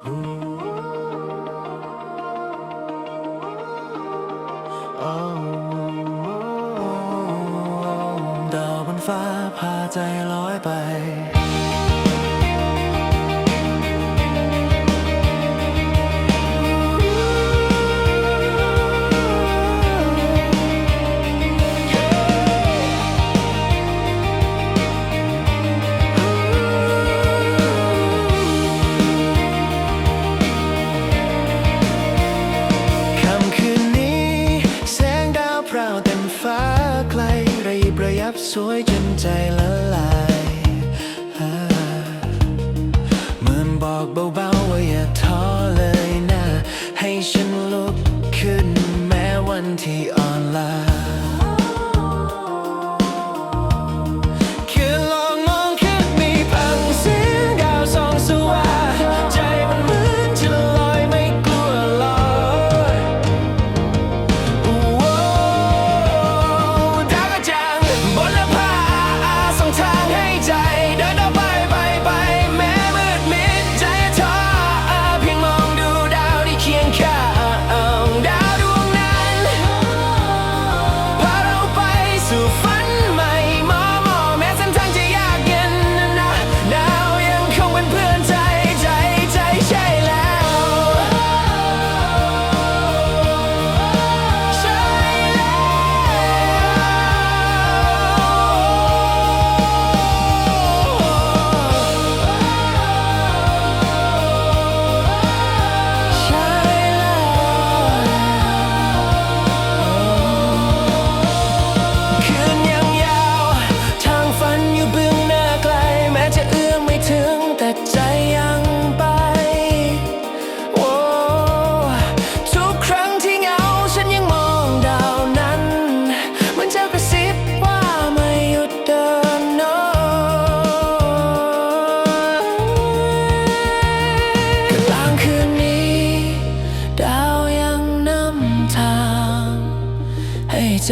ดาวบนฟ้าพาใจลอยไป สวยจนใจละลายเหมือนบอกเบาๆว่าอย่าท้อเลยนะ ให้ฉันลุกขึ้นแม้วันที่อ่อนล้า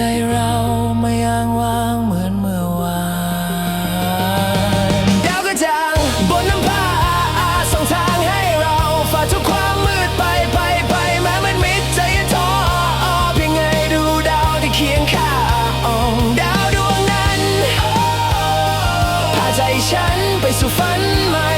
ใจเราไม่ยางวางเหมือนเมื่อวานดาวกระจ่างบนน้ำพาส่องทางให้เราฝ่าทุกความมืดไปไปไปแม้มันมิดใจยังท้อเพียงไงดูดาวที่เคียงข้างดาวดวงนั้นพาใจฉันไปสู่ฝันใหม่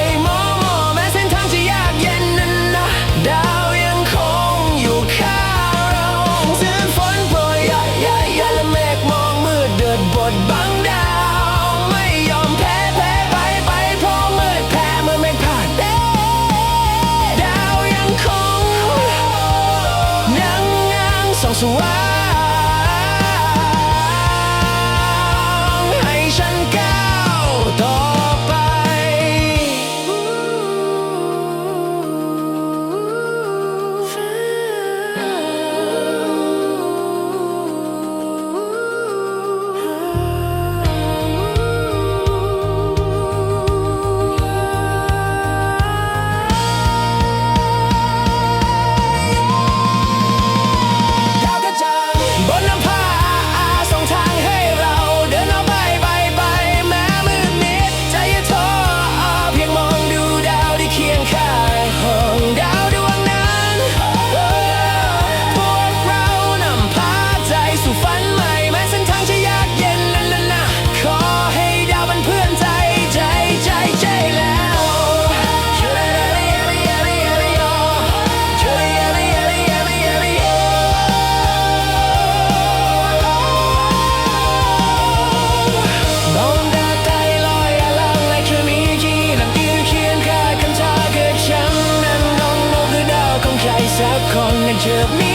So why? of me